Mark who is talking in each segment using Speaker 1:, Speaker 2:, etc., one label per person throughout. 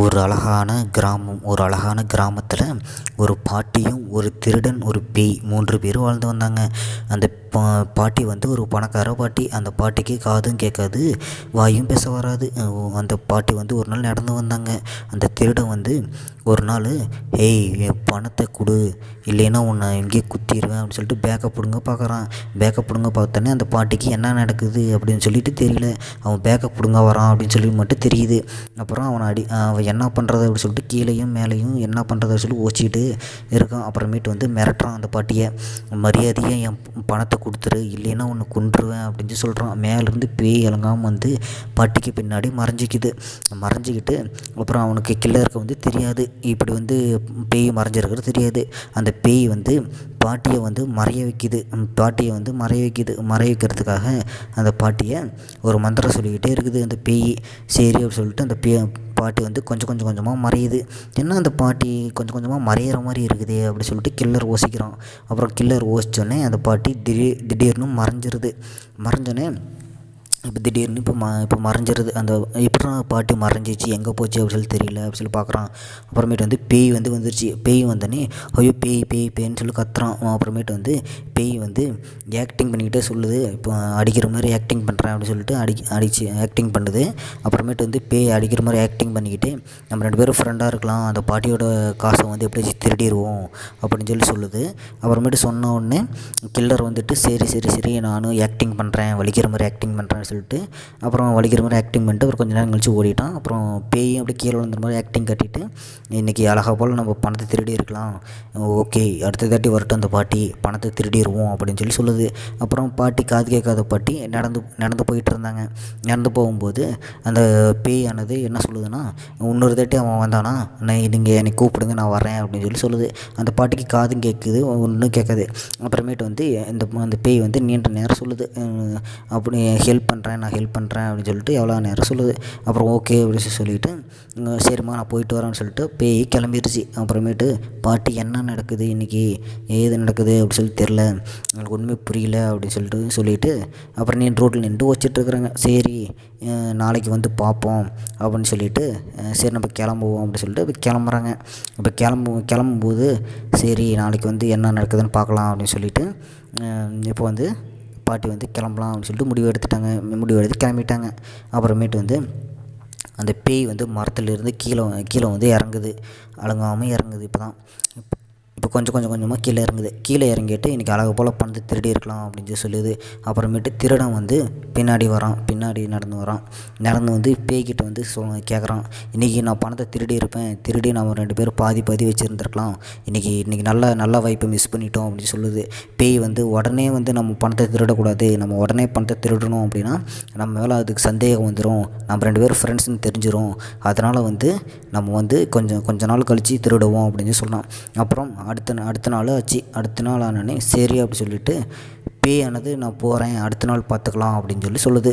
Speaker 1: ஒரு அழகான கிராமம் ஒரு அழகான கிராமத்தில் ஒரு பாட்டியும் ஒரு திருடன் ஒரு பேய் மூன்று பேரும் வாழ்ந்து வந்தாங்க. அந்த பா பாட்டி வந்து ஒரு பணக்கார பாட்டி. அந்த பாட்டிக்கு காதும் கேட்காது வாயும் பேச வராது. அந்த பாட்டி வந்து ஒரு நாள் நடந்து வந்தாங்க. அந்த திருடன் வந்து ஒரு நாள் ஏய் என் பணத்தை கொடு. இல்லைன்னா உன்னை எங்கேயே குத்திடுவேன் அப்படின்னு சொல்லிட்டு பேக்கை பிடுங்க பார்க்குறான் பேக்கை பிடுங்க பார்த்தோன்னே அந்த பாட்டிக்கு என்ன நடக்குது அப்படின்னு சொல்லிட்டு தெரியல. அவன் பேக்கை பிடுங்க வரான் அப்படின்னு சொல்லி மட்டும் தெரியுது. அப்புறம் அவனை அடி அவன் என்ன பண்ணுறது அப்படின்னு சொல்லிட்டு கீழேயும் மேலேயும் என்ன பண்ணுறத சொல்லி ஓச்சிக்கிட்டு இருக்கான் அப்புறமேட்டு வந்து மிரட்டுறான் அந்த பாட்டியை. மரியாதையாக என் பணத்தை கொடுத்துரு இல்லைன்னா உன்னை கொன்றுவேன் அப்படின்னு சொல்கிறான் மேலேருந்து பேய் இலங்காமல் வந்து பாட்டிக்கு பின்னாடி மறைஞ்சிக்குது. மறைஞ்சிக்கிட்டு அப்புறம் அவனுக்கு கில்லருக்கு வந்து தெரியாது. இப்படி வந்து பேய் மறைஞ்சிருக்கிறது தெரியாது. அந்த பேய் வந்து பாட்டியை வந்து மறைய வைக்குது. பாட்டியை வந்து மறைய வைக்குது. மறைய வைக்கிறதுக்காக அந்த பாட்டியை ஒரு மந்திரம் சொல்லிக்கிட்டே இருக்குது அந்த பேய். சரி அப்படின்னு சொல்லிட்டு அந்த பே பாட்டி வந்து கொஞ்சம் கொஞ்சம் கொஞ்சமாக மறையுது. என்ன அந்த பாட்டி கொஞ்சம் கொஞ்சமாக மறையிற மாதிரி இருக்குது அப்படின்னு சொல்லிட்டு கில்லர் ஓசிக்கிறான் அப்புறம் கில்லர் ஓசித்தோடனே அந்த பாட்டி திடீர் திடீர்னு மறைஞ்சிருது. மறைஞ்சோடனே இப்போ திடீர்னு இப்போ ம இப்போ மறைஞ்சிருது. அந்த எப்படிடா பாட்டி மறைஞ்சிச்சு எங்கே போச்சு அப்படின்னு சொல்லி தெரியல அப்படின்னு சொல்லி பார்க்குறான் அப்புறமேட்டு வந்து பேய் வந்து வந்துருச்சு. பேய் வந்தோடனே ஐயோ பேய் பேய் பேய்ன்னு சொல்லி கத்துறான். அப்புறமேட்டு வந்து பேய் வந்து ஆக்டிங் பண்ணிக்கிட்டே சொல்லுது. இப்போ அடிக்கிற மாதிரி ஆக்டிங் பண்ணுறேன் அப்படின்னு சொல்லிட்டு அடி அடிச்சு ஆக்டிங் பண்ணுது. அப்புறமேட்டு வந்து பேய் அடிக்கிற மாதிரி ஆக்டிங் பண்ணிக்கிட்டு நம்ம ரெண்டு பேரும் ஃப்ரெண்டாக இருக்கலாம். அந்த பாட்டியோட காசை வந்து எப்படியாச்சும் திருடிடுவோம் அப்படின்னு சொல்லி சொல்லுது. அப்புறமேட்டு சொன்ன உடனே கில்லர் வந்துட்டு சரி சரி சரி நானும் ஆக்டிங் பண்ணுறேன் வலிக்கிற மாதிரி ஆக்டிங் பண்ணுறேன்னு சொல்லிட்டு அப்புறம் வலிக்கிற மாதிரி ஆக்டிங் பண்ணிட்டு அப்புறம் கொஞ்சம் நேரம் கழிச்சு ஓடிட்டான். அப்புறம் பேயும் அப்படியே கீழே விழுந்த மாதிரி ஆக்டிங் கட்டிட்டு இன்றைக்கி அழகாக போல் நம்ம பணத்தை திருடி இருக்கலாம். ஓகே அடுத்த தாட்டி வரட்டும் அந்த பாட்டி பணத்தை திருடிடுவோம் அப்படின்னு சொல்லி சொல்லுது. அப்புறம் பாட்டி காது கேட்காத பாட்டி நடந்து நடந்து போயிட்டு இருந்தாங்க. நடந்து போகும்போது அந்த பேயானது என்ன சொல்லுதுன்னா இன்னொரு தாட்டி அவன் வந்தானா? நான் நீங்கள் என்னை கூப்பிடுங்க நான் வரேன் அப்படின்னு சொல்லி சொல்லுது. அந்த பாட்டிக்கு காதும் கேட்குது ஒன்றும் கேட்காது. அப்புறமேட்டு வந்து இந்த அந்த பேய் வந்து நீண்ட நேரம் சொல்லுது. அப்படி ஹெல்ப் பண்ணுறேன் நான் ஹெல்ப் பண்ணுறேன் அப்படின்னு சொல்லிட்டு எவ்வளோ நேரம் சொல்லுது. அப்புறம் ஓகே அப்படின்னு சொல்லிட்டு சரிம்மா நான் போயிட்டு வரேன்னு சொல்லிட்டு பேய் கிளம்பிடுச்சு அப்புறமேட்டு பாட்டி என்ன நடக்குது இன்றைக்கி ஏது நடக்குது? அப்படின்னு சொல்லி தெரில எனக்கு ஒன்றுமே புரியல அப்படின்னு சொல்லிட்டு சொல்லிவிட்டு அப்புறம் நீ ரோட்டில் நின்று வச்சிட்ருக்குறாங்க சரி நாளைக்கு வந்து பார்ப்போம் அப்படின்னு சொல்லிவிட்டு சரி நம்ம கிளம்புவோம் அப்படின்னு சொல்லிட்டு இப்போ கிளம்புறாங்க. இப்போ கிளம்பு கிளம்பும்போது சரி நாளைக்கு வந்து என்ன நடக்குதுன்னு பார்க்கலாம் அப்படின்னு சொல்லிவிட்டு இப்போ வந்து பாட்டி வந்து கிளம்பலாம் அப்படின்னு சொல்லிட்டு முடிவு எடுத்துட்டாங்க. முடிவு எடுத்து கிளம்பிட்டாங்க. அப்புறமேட்டு வந்து அந்த பேய் வந்து மரத்துலேருந்து கீழே கீழே வந்து இறங்குது. அலங்காமல் இறங்குது இப்போ தான் இப்போ இப்போ கொஞ்சம் கொஞ்சம் கொஞ்சமாக கீழே இறங்குது. கீழே இறங்கிட்டு இன்றைக்கி அழகு போல் பணத்தை திருடி இருக்கலாம் அப்படின்னு சொல்லி சொல்லுது. அப்புறமேட்டு திருடன் வந்து பின்னாடி வரான். பின்னாடி நடந்து வரான். நடந்து வந்து பேய்கிட்ட வந்து சொல் கேட்குறான் இன்றைக்கி நான் பணத்தை திருடி இருப்பேன். திருடி நம்ம ரெண்டு பேரும் பாதி பாதி வச்சுருந்துருக்கலாம். இன்றைக்கி இன்றைக்கி நல்ல நல்ல வாய்ப்பை மிஸ் பண்ணிட்டோம் அப்படின்னு சொல்லுது. பேய் வந்து உடனே வந்து நம்ம பணத்தை திருடக்கூடாது. நம்ம உடனே பணத்தை திருடணும் அப்படின்னா நம்ம மேலே அதுக்கு சந்தேகம் வந்துடும் நம்ம ரெண்டு பேரும் ஃப்ரெண்ட்ஸ்னு தெரிஞ்சிடும் அதனால் வந்து நம்ம வந்து கொஞ்சம் கொஞ்ச நாள் கழித்து திருடுவோம் அப்படின்னு சொன்னான். அப்புறம் அடுத்த அடுத்த நாள் ஆச்சு. அடுத்த நாள் ஆனோடனே சரி அப்படி சொல்லிவிட்டு பேயானது நான் போகிறேன் அடுத்த நாள் பார்த்துக்கலாம் அப்படின்னு சொல்லி சொல்லுது.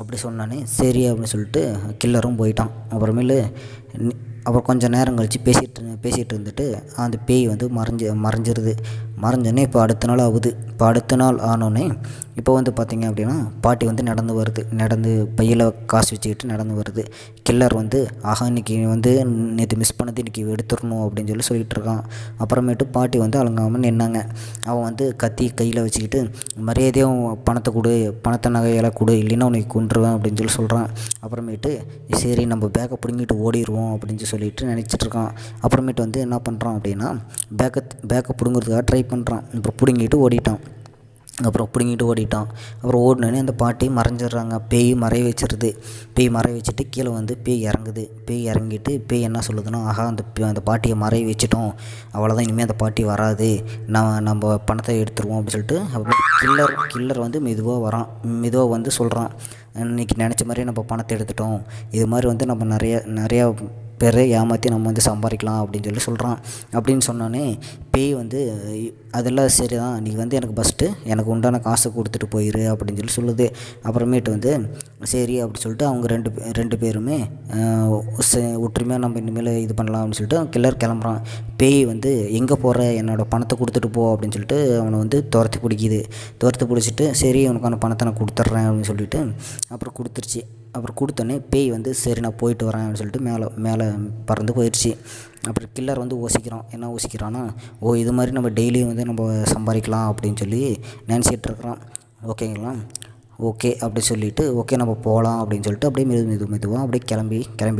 Speaker 1: அப்படி சொன்னானே சரி அப்படின்னு சொல்லிட்டு கில்லரும் போயிட்டான். அப்புறமேலு அப்புறம் கொஞ்சம் நேரம் கழித்து பேசிகிட்டு பேசிகிட்டு இருந்துட்டு அந்த பேய் வந்து மறைஞ்சி மறைஞ்சிருது. மறைஞ்சோடனே இப்போ அடுத்த நாள் ஆகுது. இப்போ அடுத்த நாள் ஆனோடனே இப்போ வந்து பார்த்திங்க அப்படின்னா பாட்டி வந்து நடந்து வருது. நடந்து பையில் காசு வச்சுக்கிட்டு நடந்து வருது. கில்லர் வந்து ஆஹா இன்றைக்கி வந்து நேற்று மிஸ் பண்ணது இன்றைக்கி எடுத்துடணும் அப்படின்னு சொல்லி சொல்லிகிட்டு இருக்கான். அப்புறமேட்டு பாட்டி வந்து அலங்காமல் நின்னாங்க. அவன் வந்து கத்தி கையில் வச்சுக்கிட்டு மரியாதையும் பணத்தை கொடு பணத்தை நகையெல்லாம் கொடு இல்லைன்னா உனக்கு கொண்டுருவேன் அப்படின்னு சொல்லி சொல்கிறான் அப்புறமேட்டு சரி நம்ம பேக்கை பிடுங்கிட்டு ஓடிடுவோம் அப்படின்னு சொல்லிட்டு நினச்சிட்ருக்கான். அப்புறமேட்டு வந்து என்ன பண்ணுறான் அப்படின்னா பேக்கை பேக்கை பிடுங்கிறதுக்காக ட்ரை பண்ணுறான் இப்போ பிடுங்கிட்டு ஓடிட்டான். அப்புறம் பிடுங்கிட்டு ஓடிட்டான். அப்புறம் ஓடினோடனே அந்த பாட்டி மறைஞ்சிடுறாங்க. பேய் மறைய வச்சிருது. பேய் மறைய வச்சுட்டு கீழே வந்து பேய் இறங்குது. பேய் இறங்கிட்டு பேய் என்ன சொல்லுதுன்னா ஆஹா அந்த அந்த பாட்டியை மறைய வச்சிட்டோம். அவ்வளோதான் இனிமேல் அந்த பாட்டி வராது. நான் நம்ம பணத்தை எடுத்துருவோம். அப்படின்னு சொல்லிட்டு அப்புறம் கில்லர் கில்லர் வந்து மெதுவாக வரான். மெதுவாக வந்து சொல்கிறான் இன்றைக்கி நினச்ச மாதிரியே நம்ம பணத்தை எடுத்துட்டோம். இது மாதிரி வந்து நம்ம நிறைய நிறையா பேரை ஏமாற்றி நம்ம வந்து சம்பாதிக்கலாம் அப்படின்னு சொல்லி சொல்கிறான் அப்படின்னு சொன்னோன்னே பேய் வந்து அதெல்லாம் சரி தான் நீ வந்து எனக்கு ஃபஸ்ட்டு எனக்கு உண்டான காசை கொடுத்துட்டு போயிரு அப்படின்னு சொல்லி சொல்லுது. அப்புறமேட்டு வந்து சரி அப்படின்னு சொல்லிட்டு அவங்க ரெண்டு ரெண்டு பேருமே ஒற்றுமையாக நம்ம இனிமேல் இது பண்ணலாம் அப்படின்னு சொல்லிட்டு கில்லர் கிளம்புறான். பேய் வந்து எங்கே போகிற என்னோடய பணத்தை கொடுத்துட்டு போ அப்படின்னு சொல்லிட்டு அவனை வந்து துரத்தி பிடிக்கிது. துரத்தி பிடிச்சிட்டு சரி உனக்கான பணத்தை நான் கொடுத்துட்றேன் அப்படின்னு சொல்லிட்டு அப்புறம் கொடுத்துருச்சு. அப்புறம் கொடுத்தோன்னே பேய் வந்து சரி நான் போயிட்டு வரேன் அப்படின்னு சொல்லிட்டு மேலே மேலே பறந்து போயிடுச்சு அப்புறம் கில்லர் வந்து யோசிக்கிறான் என்ன யோசிக்கிறான்னா ஓ இது மாதிரி நம்ம டெய்லியும் வந்து நம்ம சம்பாதிக்கலாம் அப்படின்னு சொல்லி நினச்சிட்டு இருக்கிறான். ஓகேங்களா? ஓகே அப்படி சொல்லிவிட்டு ஓகே நம்ம போகலாம் அப்படின்னு சொல்லிட்டு அப்படியே மெது மெது மெதுவாக அப்படியே கிளம்பி கிளம்பி